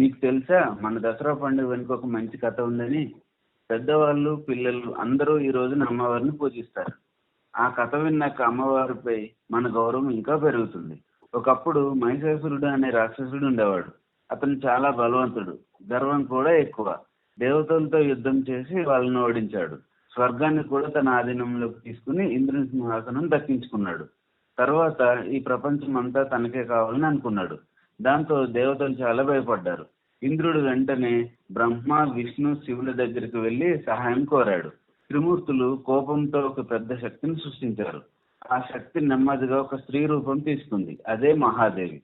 మీకు తెలుసా? మన దసరా పండుగ వెనుక ఒక మంచి కథ ఉందని. పెద్దవాళ్ళు పిల్లలు అందరూ ఈ రోజున అమ్మవారిని పూజిస్తారు. ఆ కథ విన్నాక అమ్మవారిపై మన గౌరవం ఇంకా పెరుగుతుంది. ఒకప్పుడు మహిషాసురుడు అనే రాక్షసుడు ఉండేవాడు. అతను చాలా బలవంతుడు గర్వం కూడా ఎక్కువ. దేవతలతో యుద్ధం చేసి వాళ్ళని ఓడించాడు. స్వర్గాన్ని కూడా తన ఆధీనంలోకి తీసుకుని ఇంద్రుని సింహాసనం దక్కించుకున్నాడు. తర్వాత ఈ ప్రపంచం అంతా తనకే కావాలని అనుకున్నాడు. దాంతో దేవతలు చాలా భయపడ్డారు. ఇంద్రుడు వెంటనే బ్రహ్మ విష్ణు శివుల దగ్గరికి వెళ్ళి సహాయం కోరాడు. త్రిమూర్తులు కోపంతో ఒక పెద్ద శక్తిని సృష్టించారు. ఆ శక్తి నెమ్మదిగా ఒక స్త్రీ రూపం తీసుకుంది. అదే మహాదేవి.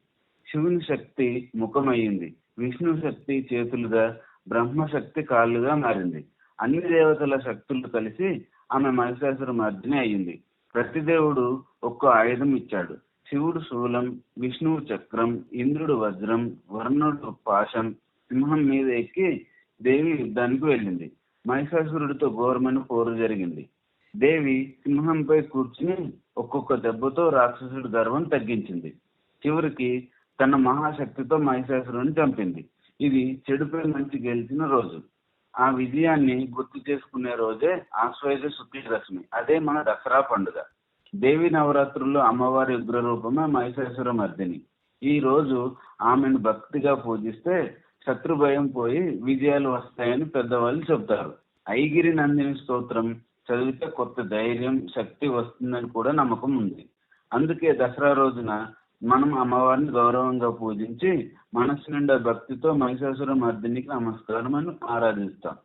శివుని శక్తి ముఖమయ్యింది. విష్ణు శక్తి చేతులుగా బ్రహ్మ శక్తి కాళ్ళుగా మారింది. అన్ని దేవతల శక్తులు కలిసి ఆమె మహిషాసుర మర్దిని అయ్యింది. ప్రతి దేవుడు ఒక్కో ఆయుధం ఇచ్చాడు. శివుడు శూలం విష్ణువు చక్రం ఇంద్రుడు వజ్రం వర్ణుడు పాశం సింహం మీద ఎక్కి దేవి యుద్ధానికి వెళ్ళింది. మహిషాసురుడితో ఘోరమైన పోరు జరిగింది. దేవి సింహంపై కూర్చుని ఒక్కొక్క దెబ్బతో రాక్షసుడి గర్వం తగ్గించింది. చివరికి తన మహాశక్తితో మహిషాసురుని చంపింది. ఇది చెడుపై మంచి గెలిచిన రోజు. ఆ విజయాన్ని గుర్తు చేసుకునే రోజే ఆశ్వయుజ శుక్లదశమి అదే మన దసరా పండుగ. దేవి నవరాత్రుల్లో అమ్మవారి ఉగ్ర రూపమే మహిషాసుర మర్దిని. ఈ రోజు ఆమెను భక్తిగా పూజిస్తే శత్రు భయం పోయి విజయాలు వస్తాయని పెద్దవాళ్ళు చెబుతారు. ఐగిరి నందిని స్తోత్రం చదివితే కొత్త ధైర్యం శక్తి వస్తుందని కూడా నమ్మకం ఉంది. అందుకే దసరా రోజున మనం అమ్మవారిని గౌరవంగా పూజించి మనసు నిండా భక్తితో మహిషాసుర మర్దినికి నమస్కారం అని ఆరాధిస్తాం.